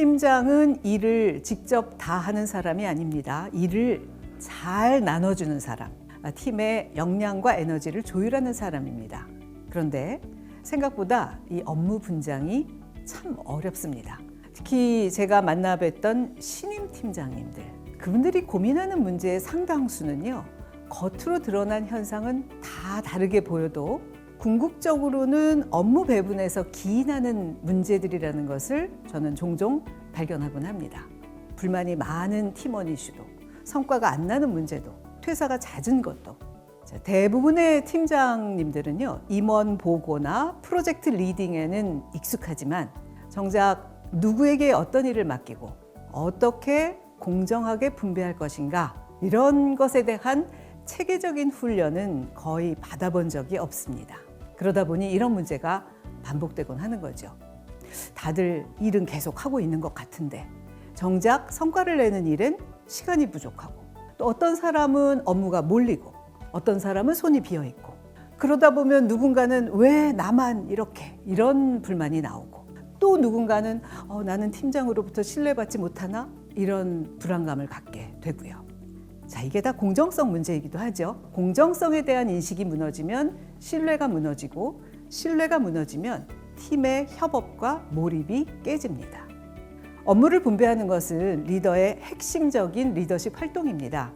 팀장은 일을 직접 다 하는 사람이 아닙니다. 일을 잘 나눠주는 사람, 아, 팀의 역량과 에너지를 조율하는 사람입니다. 그런데 생각보다 이 업무 분장이 참 어렵습니다. 특히 제가 만나 뵀던 신임 팀장님들, 그분들이 고민하는 문제의 상당수는요, 겉으로 드러난 현상은 다 다르게 보여도 궁극적으로는 업무 배분에서 기인하는 문제들이라는 것을 저는 종종 발견하곤 합니다. 불만이 많은 팀원 이슈도, 성과가 안 나는 문제도, 퇴사가 잦은 것도. 자, 대부분의 팀장님들은요, 임원 보고나 프로젝트 리딩에는 익숙하지만 정작 누구에게 어떤 일을 맡기고 어떻게 공정하게 분배할 것인가 이런 것에 대한 체계적인 훈련은 거의 받아본 적이 없습니다. 그러다 보니 이런 문제가 반복되곤 하는 거죠. 다들 일은 계속 하고 있는 것 같은데 정작 성과를 내는 일엔 시간이 부족하고 또 어떤 사람은 업무가 몰리고 어떤 사람은 손이 비어 있고 그러다 보면 누군가는 왜 나만 이렇게 이런 불만이 나오고 또 누군가는 어, 나는 팀장으로부터 신뢰받지 못하나 이런 불안감을 갖게 되고요. 자, 이게 다 공정성 문제이기도 하죠. 공정성에 대한 인식이 무너지면 신뢰가 무너지고 신뢰가 무너지면 팀의 협업과 몰입이 깨집니다. 업무를 분배하는 것은 리더의 핵심적인 리더십 활동입니다.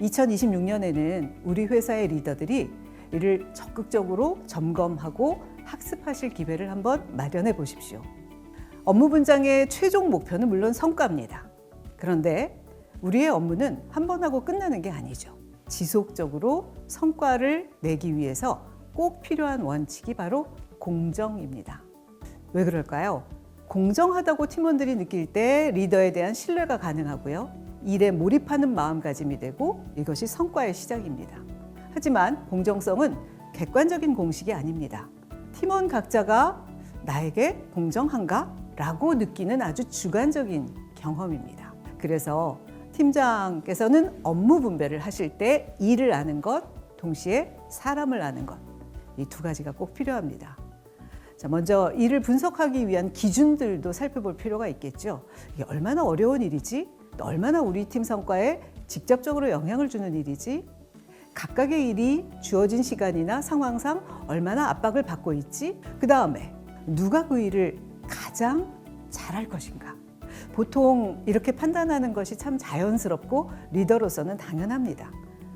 2026년에는 우리 회사의 리더들이 이를 적극적으로 점검하고 학습하실 기회를 한번 마련해 보십시오. 업무 분장의 최종 목표는 물론 성과입니다. 그런데 우리의 업무는 한 번 하고 끝나는 게 아니죠. 지속적으로 성과를 내기 위해서 꼭 필요한 원칙이 바로 공정입니다. 왜 그럴까요? 공정하다고 팀원들이 느낄 때 리더에 대한 신뢰가 가능하고요. 일에 몰입하는 마음가짐이 되고 이것이 성과의 시작입니다. 하지만 공정성은 객관적인 공식이 아닙니다. 팀원 각자가 나에게 공정한가? 라고 느끼는 아주 주관적인 경험입니다. 그래서 팀장께서는 업무 분배를 하실 때 일을 아는 것, 동시에 사람을 아는 것, 이 두 가지가 꼭 필요합니다. 자, 먼저 일을 분석하기 위한 기준들도 살펴볼 필요가 있겠죠. 이게 얼마나 어려운 일이지? 또 얼마나 우리 팀 성과에 직접적으로 영향을 주는 일이지? 각각의 일이 주어진 시간이나 상황상 얼마나 압박을 받고 있지? 그 다음에 누가 그 일을 가장 잘할 것인가? 보통 이렇게 판단하는 것이 참 자연스럽고 리더로서는 당연합니다.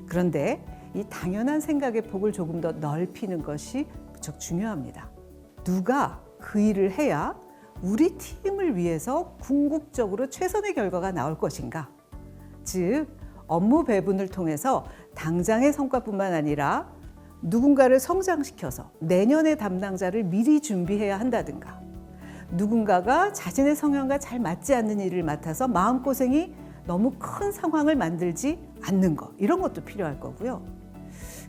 그런데 이 당연한 생각의 폭을 조금 더 넓히는 것이 무척 중요합니다. 누가 그 일을 해야 우리 팀을 위해서 궁극적으로 최선의 결과가 나올 것인가? 즉, 업무 배분을 통해서 당장의 성과뿐만 아니라 누군가를 성장시켜서 내년의 담당자를 미리 준비해야 한다든가, 누군가가 자신의 성향과 잘 맞지 않는 일을 맡아서 마음고생이 너무 큰 상황을 만들지 않는 것, 이런 것도 필요할 거고요.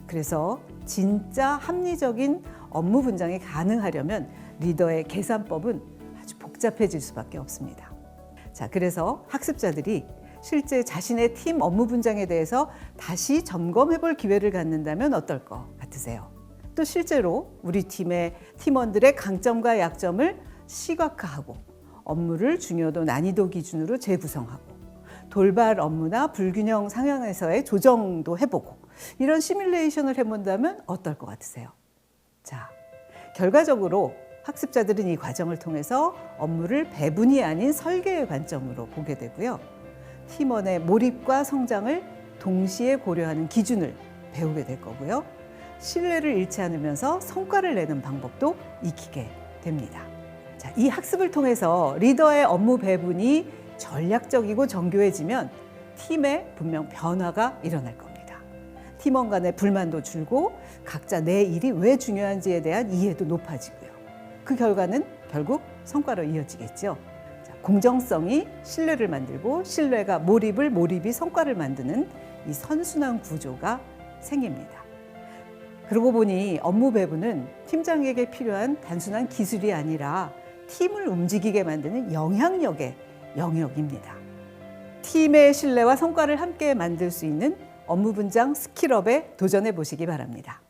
그래서 진짜 합리적인 업무 분장이 가능하려면 리더의 계산법은 아주 복잡해질 수밖에 없습니다. 자, 그래서 학습자들이 실제 자신의 팀 업무 분장에 대해서 다시 점검해 볼 기회를 갖는다면 어떨 것 같으세요? 또 실제로 우리 팀의 팀원들의 강점과 약점을 시각화하고 업무를 중요도 난이도 기준으로 재구성하고 돌발 업무나 불균형 상황에서의 조정도 해보고 이런 시뮬레이션을 해본다면 어떨 것 같으세요? 자, 결과적으로 학습자들은 이 과정을 통해서 업무를 배분이 아닌 설계의 관점으로 보게 되고요. 팀원의 몰입과 성장을 동시에 고려하는 기준을 배우게 될 거고요. 신뢰를 잃지 않으면서 성과를 내는 방법도 익히게 됩니다. 자, 이 학습을 통해서 리더의 업무 배분이 전략적이고 정교해지면 팀에 분명 변화가 일어날 겁니다. 팀원 간의 불만도 줄고 각자 내 일이 왜 중요한지에 대한 이해도 높아지고요. 그 결과는 결국 성과로 이어지겠죠. 자, 공정성이 신뢰를 만들고 신뢰가 몰입을 몰입이 성과를 만드는 이 선순환 구조가 생깁니다. 그러고 보니 업무 배분은 팀장에게 필요한 단순한 기술이 아니라 팀을 움직이게 만드는 영향력의 영역입니다. 팀의 신뢰와 성과를 함께 만들 수 있는 업무 분장 스킬업에 도전해 보시기 바랍니다.